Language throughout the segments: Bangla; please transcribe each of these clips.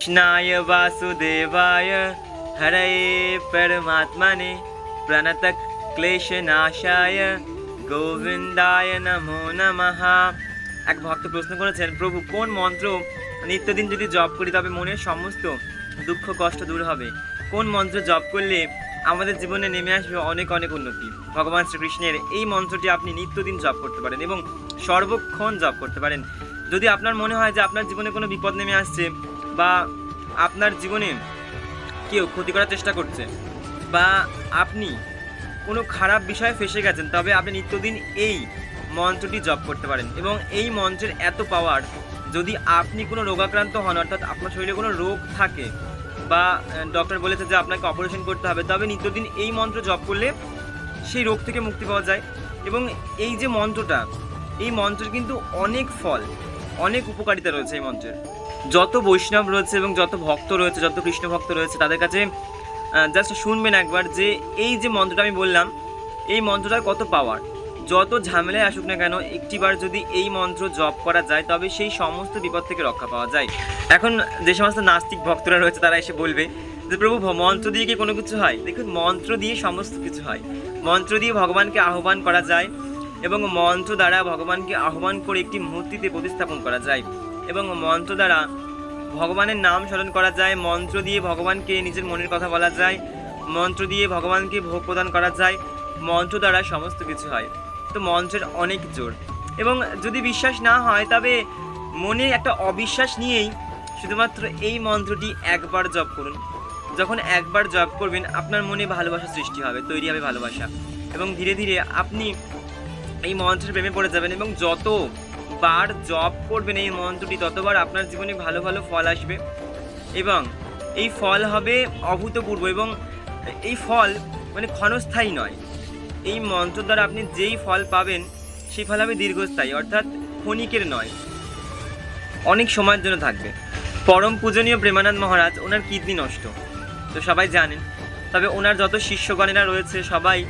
কৃষ্ণায় বাসুদেবায় হরয়ে পরমাত্মনে প্রণত ক্লেশনাশায় গোবিন্দায় নমো নমঃ এক ভক্ত প্রশ্ন করেছেন, প্রভু, কোন মন্ত্র নিত্যদিন যদি জপ করি তবে মনের সমস্ত দুঃখ, কষ্ট দূর হবে? কোন মন্ত্র জপ করলে আমাদের জীবনে নেমে আসবে অনেক অনেক উন্নতি? ভগবান শ্রীকৃষ্ণের এই মন্ত্রটি আপনি নিত্যদিন জপ করতে পারেন এবং সর্বক্ষণ জপ করতে পারেন। যদি আপনার মনে হয় যে আপনার জীবনে কোনো বিপদ নেমে আসছে বা আপনার জীবনে কেউ ক্ষতি করার চেষ্টা করছে বা আপনি কোনো খারাপ বিষয়ে ফেসে গেছেন, তবে আপনি নিত্যদিন এই মন্ত্রটি জপ করতে পারেন এবং এই মন্ত্রের এত পাওয়ার যদি আপনি কোনো রোগাক্রান্ত হন, অর্থাৎ আপনার শরীরে কোনো রোগ থাকে বা ডক্টর বলেছে যে আপনাকে অপারেশন করতে হবে, তবে নিত্যদিন এই মন্ত্র জপ করলে সেই রোগ থেকে মুক্তি পাওয়া যায় এবং এই যে মন্ত্রটা, এই মন্ত্রের কিন্তু অনেক ফল, অনেক উপকারিতা রয়েছে এই মন্ত্রের। যত বৈষ্ণব রয়েছে এবং যত ভক্ত রয়েছে, যত কৃষ্ণ ভক্ত রয়েছে, তাদের কাছে জাস্ট শুনবেন একবার যে এই যে মন্ত্রটা আমি বললাম, এই মন্ত্রটার কত পাওয়ার যত ঝামেলায় আসুক না কেন, একটিবার যদি এই মন্ত্র জপ করা যায়, তবে সেই সমস্ত বিপদ থেকে রক্ষা পাওয়া যায়। এখন যে সমস্ত নাস্তিক ভক্তরা রয়েছে, তারা এসে বলবে যে, প্রভু মন্ত্র দিয়ে কি কোনো কিছু হয়? দেখুন, মন্ত্র দিয়ে সমস্ত কিছু হয়। মন্ত্র দিয়ে ভগবানকে আহ্বান করা যায় এবং মন্ত্র দ্বারা ভগবানকে আহ্বান করে একটি মূর্তিতে প্রতিস্থাপন করা যায়। এবং মন্ত্র দ্বারা ভগবানের নাম স্মরণ করা যায়, মন্ত্র দিয়ে ভগবানকে নিজের মনের কথা বলা যায়, মন্ত্র দিয়ে ভগবানকে ভোগ প্রদান করা যায়, মন্ত্র দ্বারা সমস্ত কিছু হয়। তো মন্ত্রের অনেক জোর। এবং যদি বিশ্বাস না হয়, তবে মনে একটা অবিশ্বাস নিয়েই শুধুমাত্র এই মন্ত্রটি একবার জপ করুন। যখন একবার জপ করবেন, আপনার মনে ভালোবাসা সৃষ্টি হবে, তৈরি হবে ভালোবাসা। এবং ধীরে ধীরে আপনি এই মন্ত্রের প্রেমে পড়ে যাবেন এবং যত বার জপ করবেন এই মন্ত্রটি, ততবার আপনার জীবনে ভালো ভালো ফল আসবে। এবং এই ফল হবে অভূতপূর্ব এবং এই ফল মানে ক্ষণস্থায়ী নয়। এই মন্ত্র দ্বারা আপনি যেই ফল পাবেন, সেই ফল হবে দীর্ঘস্থায়ী, অর্থাৎ ক্ষণিকের নয়। অনেক সময়ের জন্য থাকবে। পরম পূজনীয় প্রেমানন্দ মহারাজ, ওনার কিডনি নষ্ট। তো সবাই জানেন, তবে ওনার যত শিষ্যগণেরা রয়েছে, সবাই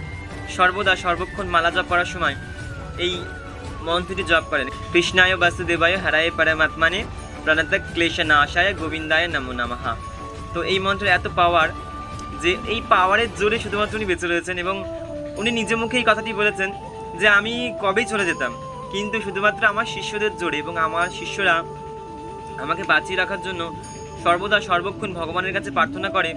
সর্বদা সর্বক্ষণ মালা জপ করার সময় এই মন্ত্রটি জপ করেন। কৃষ্ণায় বাসুদেবায় হারায় পরমাত্মানে প্রণত ক্লেশ নাশায় গোবিন্দায় নমো নমঃ। তো এই মন্ত্রের এত পাওয়ার যে এই পাওয়ারের জোরে শুধুমাত্র উনি বেঁচে রয়েছেন এবং উনি নিজে মুখে এই কথাটি বলেছেন যে আমি কবেই চলে যেতাম। কিন্তু শুধুমাত্র আমার শিষ্যদের জোরে এবং আমার শিষ্যরা আমাকে বাঁচিয়ে রাখার জন্য সর্বদা সর্বক্ষণ ভগবানের কাছে প্রার্থনা করে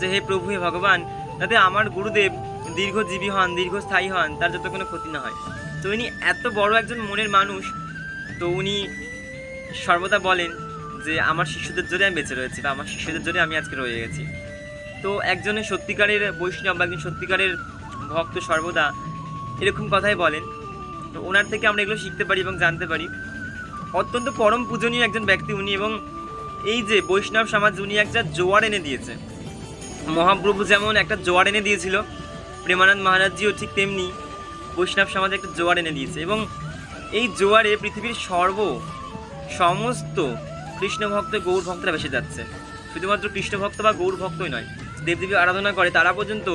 যে, হে প্রভু, হে ভগবান, যাতে আমার গুরুদেব দীর্ঘজীবী হন, দীর্ঘস্থায়ী হন, তার যাতে কোনো ক্ষতি না হয়। তো উনি এত বড় একজন মনের মানুষ, তো উনি সর্বদা বলেন যে আমার শিষ্যদের জোরে আমি বেঁচে রয়েছি বা আমার শিষ্যদের জোরে আমি আজকে রয়ে গেছি। তো একজনের সত্যিকারের বৈষ্ণব বা একজন সত্যিকারের ভক্ত সর্বদা এরকম কথাই বলেন। তো ওনার থেকে আমরা এগুলো শিখতে পারি এবং জানতে পারি। অত্যন্ত পরম পূজনীয় একজন ব্যক্তি উনি এবং এই যে বৈষ্ণব সমাজ উনি একটা জোয়ার এনে দিয়েছে। মহাপ্রভু যেমন একটা জোয়ার এনে দিয়েছিল, প্রেমানন্দ মহারাজজিও ঠিক তেমনি বৈষ্ণব সমাজে একটা জোয়ার এনে দিয়েছে এবং এই জোয়ারে পৃথিবীর সর্ব সমস্ত কৃষ্ণ ভক্ত গৌর ভক্তরা ভেসে যাচ্ছে। শুধুমাত্র কৃষ্ণ ভক্ত বা গৌর ভক্তই নয় দেবদেবী আরাধনা করে, তারা পর্যন্ত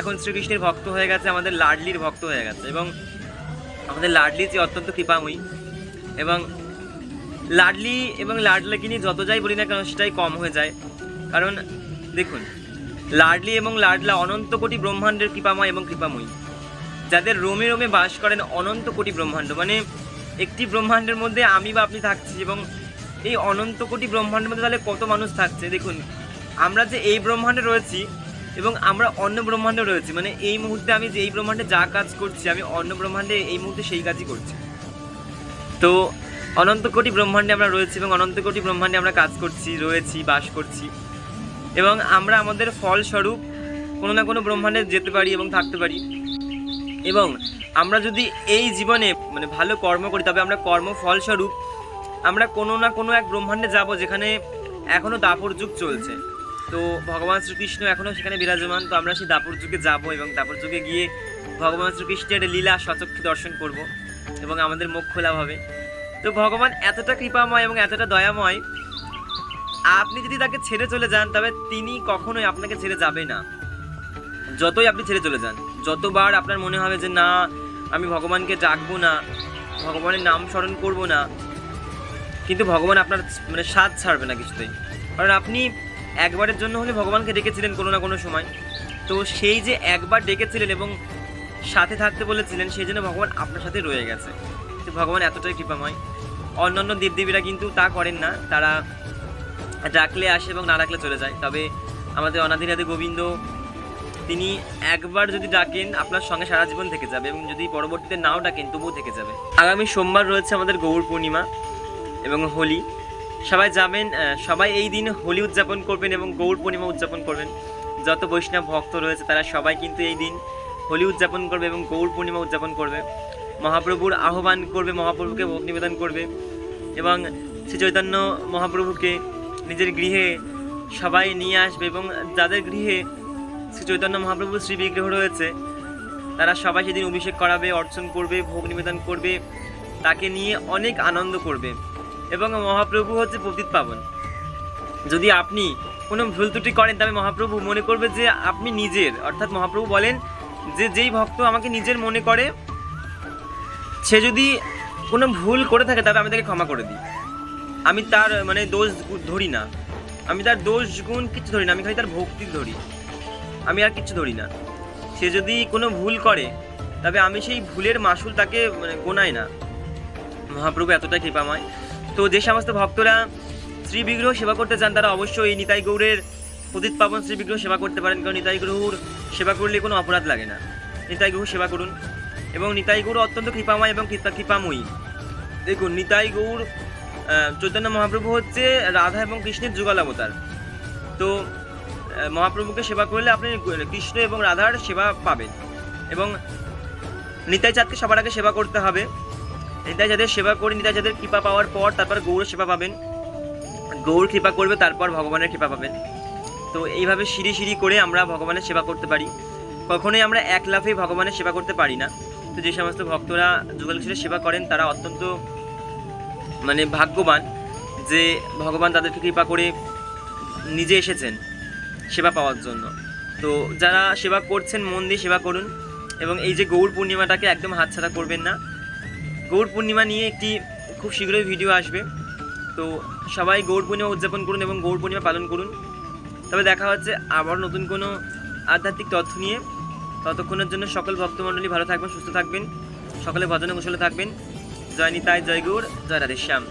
এখন শ্রীকৃষ্ণের ভক্ত হয়ে গেছে, আমাদের লাডলির ভক্ত হয়ে গেছে এবং আমাদের লাডলি যে অত্যন্ত কৃপাময়ী এবং লাডলি এবং লাডলাকে নিয়ে যত যাই বলি না কেন সেটাই কম হয়ে যায়। কারণ দেখুন, লাডলি এবং লাডলা অনন্ত কোটি ব্রহ্মাণ্ডের কৃপাময় এবং কৃপাময়ী। যাদের রোমে রোমে বাস করেন অনন্ত কোটি ব্রহ্মাণ্ড। মানে একটি ব্রহ্মাণ্ডের মধ্যে আমি বা আপনি থাকছি এবং এই অনন্ত কোটি ব্রহ্মাণ্ডের মধ্যে তাহলে কত মানুষ থাকছে? দেখুন, আমরা যে এই ব্রহ্মাণ্ডে রয়েছি এবং আমরা অন্য ব্রহ্মাণ্ডে রয়েছি মানে এই মুহূর্তে আমি যে এই ব্রহ্মাণ্ডে যা কাজ করছি, আমি অন্য ব্রহ্মাণ্ডে এই মুহূর্তে সেই কাজই করছি। তো অনন্ত কোটি ব্রহ্মাণ্ডে আমরা রয়েছি এবং অনন্ত কোটি ব্রহ্মাণ্ডে আমরা কাজ করছি, রয়েছি, বাস করছি এবং আমরা আমাদের ফলস্বরূপ কোনো না কোনো ব্রহ্মাণ্ডে যেতে পারি এবং থাকতে পারি। এবং আমরা যদি এই জীবনে মানে ভালো কর্ম করি, তবে আমরা কর্ম ফলস্বরূপ আমরা কোনো না কোনো এক ব্রহ্মাণ্ডে যাব যেখানে এখনও দাপর যুগ চলছে। তো ভগবান শ্রীকৃষ্ণ এখনও সেখানে বিরাজমান, তো আমরা সেই দাপর যুগে যাব এবং দাপর যুগে গিয়ে ভগবান শ্রীকৃষ্ণের লীলা সচক্ষে দর্শন করব এবং আমাদের মুখ খোলা হবে। তো ভগবান এতটা কৃপাময় এবং এতটা দয়াময়, আপনি যদি তাকে ছেড়ে চলে যান, তবে তিনি কখনোই আপনাকে ছেড়ে যাবে না। যতই আপনি ছেড়ে চলে যান। যতবার আপনার মনে হবে যে না, আমি ভগবানকে ডাকবো না, ভগবানের নাম স্মরণ করব না, কিন্তু ভগবান আপনার মানে স্বাদ ছাড়বে না কিছুতেই। কারণ আপনি একবারের জন্য হলে ভগবানকে ডেকেছিলেন কোনো না কোনো সময়। তো সেই যে একবার ডেকেছিলেন এবং সাথে থাকতে বলেছিলেন, সেই জন্য ভগবান আপনার সাথে রয়ে গেছে। তো ভগবান এতটাই কৃপাময়। অন্যান্য দেবদেবীরা কিন্তু তা করেন না। তারা ডাকলে আসে এবং না ডাকলে চলে যায়। তবে আমাদের অনাধিরাধে গোবিন্দ তিনি একবার যদি ডাকেন, আপনার সঙ্গে সারা জীবন থেকে যাবে এবং যদি পরবর্তীতে নাও ডাকেন, তবুও থেকে যাবে। আগামী সোমবার রয়েছে আমাদের গৌর পূর্ণিমা এবং হোলি। সবাই যাবেন সবাই এই দিন হোলি উদযাপন করবেন এবং গৌর পূর্ণিমা উদযাপন করবেন। যত বৈষ্ণব ভক্ত রয়েছে, তারা সবাই কিন্তু এই দিন হোলি উদযাপন করবে এবং গৌর পূর্ণিমা উদযাপন করবে। মহাপ্রভুর আহ্বান করবে, মহাপ্রভুকে ভোগ নিবেদন করবে এবং শ্রী চৈতন্য মহাপ্রভুকে নিজের গৃহে সবাই নিয়ে আসবে এবং যাদের গৃহে শ্রী চৈতন্য মহাপ্রভুর শ্রী বিগ্রহ রয়েছে। তারা সবাই সেদিন অভিষেক করাবে, অর্চন করবে, ভোগ নিবেদন করবে, তাকে নিয়ে অনেক আনন্দ করবে। এবং মহাপ্রভু হচ্ছে পতিত পাবন। যদি আপনি কোনো ভুল ত্রুটি করেন, তবে মহাপ্রভু মনে করবে যে আপনি নিজের। অর্থাৎ মহাপ্রভু বলেন যে, যেই ভক্ত আমাকে নিজের মনে করে, সে যদি কোনো ভুল করে থাকে তবে আমি তাকে ক্ষমা করে দিই। আমি তার মানে দোষ ধরি না। আমি তার দোষ গুণ কিছু ধরি না, আমি খালি তার ভক্তি ধরি। আমি আর কিছু ধরি না। সে যদি কোনো ভুল করে, তবে আমি সেই ভুলের মাসুল তাকে মানে গোনাই না। মহাপ্রভু এতটাই কৃপাময়। তো যে সমস্ত ভক্তরা শ্রী বিগ্রহ সেবা করতে চান, তারা অবশ্যই এই নিতাই গৌড়ের প্রদীপ পাবন শ্রী বিগ্রহ সেবা করতে পারেন, কারণ নিতাই গৌর সেবা করলে কোনো অপরাধ লাগে না। নিতাই গৌর সেবা করুন। এবং নিতাই গৌর অত্যন্ত কৃপাময় এবং কৃপা, কৃপাময়ী। দেখুন, নিতাই গৌর চৈতন্য মহাপ্রভু হচ্ছে রাধা এবং কৃষ্ণের যুগল অবতার। তো মহাপ্রভুকে সেবা করলে আপনি কৃষ্ণ এবং রাধার সেবা পাবেন। এবং নিতাই চাঁদকে সবার আগে সেবা করতে হবে। নিতাই যাদের সেবা করে নিতাই যাদের কৃপা পাওয়ার পর তারপর গৌর সেবা পাবেন। গৌর কৃপা করবে, তারপর ভগবানের কৃপা পাবেন। তো এইভাবে সিঁড়ি সিঁড়ি করে আমরা ভগবানের সেবা করতে পারি। কখনোই আমরা এক লাফে ভগবানের সেবা করতে পারি না। তো যে সমস্ত ভক্তরা যুগল কিশোরের সেবা করেন, তারা অত্যন্ত মানে ভাগ্যবান যে ভগবান তাদেরকে কৃপা করে নিজে এসেছেন। সেবা পাওয়ার জন্য। তো যারা সেবা করছেন, মন দিয়ে সেবা করুন এবং এই যে গৌর পূর্ণিমাটাকে একদম হাতছাড়া করবেন না। গৌর পূর্ণিমা নিয়ে একটি খুব শীঘ্রই ভিডিও আসবে। তো সবাই গৌর পূর্ণিমা উদযাপন করুন এবং গৌর পূর্ণিমা পালন করুন। তবে দেখা হচ্ছে আবার নতুন কোনো আধ্যাত্মিক তথ্য নিয়ে। ততক্ষণের জন্য সকল ভক্তমণ্ডলী ভালো থাকবেন, সুস্থ থাকবেন। সকলে ভজনে কুশলে থাকবেন। জয় নিতাই, জয় গৌর, জয় রাধেশ্যাম।